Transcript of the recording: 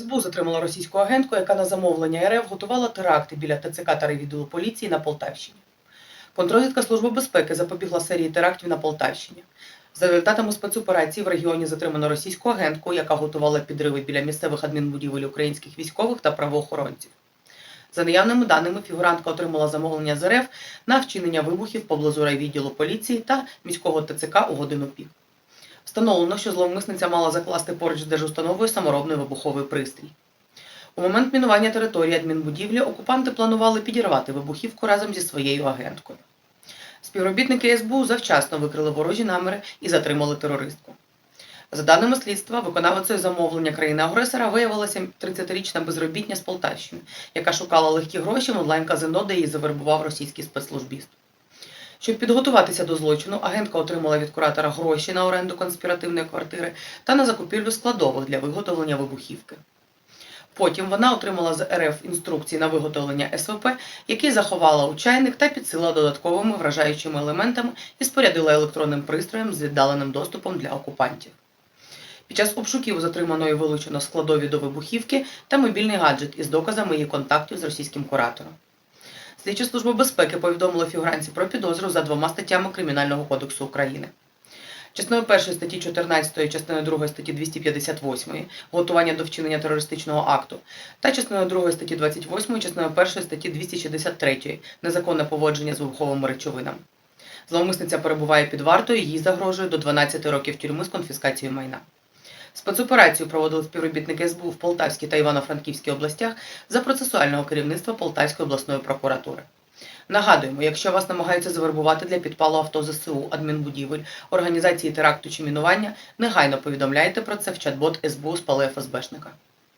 СБУ затримала російську агентку, яка на замовлення РФ готувала теракти біля ТЦК та райвідділу поліції на Полтавщині. Контрозвідка Служби безпеки запобігла серії терактів на Полтавщині. За результатами спецоперації в регіоні затримано російську агентку, яка готувала підриви біля місцевих адмінбудівель українських військових та правоохоронців. За наявними даними, фігурантка отримала замовлення з РФ на вчинення вибухів поблизу райвідділу поліції та міського ТЦК у годину пік. Встановлено, що зловмисниця мала закласти поруч з держустановою саморобний вибуховий пристрій. У момент мінування території адмінбудівлі окупанти планували підірвати вибухівку разом зі своєю агенткою. Співробітники СБУ завчасно викрили ворожі наміри і затримали терористку. За даними слідства, виконавицею замовлення країни-агресора виявилася 30-річна безробітня з Полтавщини, яка шукала легкі гроші в онлайн-казино, де її завербував російський спецслужбіст. Щоб підготуватися до злочину, агентка отримала від куратора гроші на оренду конспіративної квартири та на закупівлю складових для виготовлення вибухівки. Потім вона отримала з РФ інструкції на виготовлення СВП, які заховала у чайник та підсила додатковими вражаючими елементами і спорядила електронним пристроєм з віддаленим доступом для окупантів. Під час обшуків затриманої вилучено складові до вибухівки та мобільний гаджет із доказами її контактів з російським куратором. Слідча служба безпеки повідомила фігуранці про підозру за двома статтями Кримінального кодексу України. Частиною 1 статті 14, частиною 2 статті 258 готування до вчинення терористичного акту та частиною 2 статті 28, частиною 1 статті 263 незаконне поводження з вибуховими речовинами. Зловмисниця перебуває під вартою, їй загрожує до 12 років тюрми з конфіскацією майна. Спецоперацію проводили співробітники СБУ в Полтавській та Івано-Франківській областях за процесуального керівництва Полтавської обласної прокуратури. Нагадуємо, якщо вас намагаються завербувати для підпалу авто ЗСУ, адмінбудівель, організації теракту чи мінування, негайно повідомляйте про це в чат-бот СБУ з ФСБшника.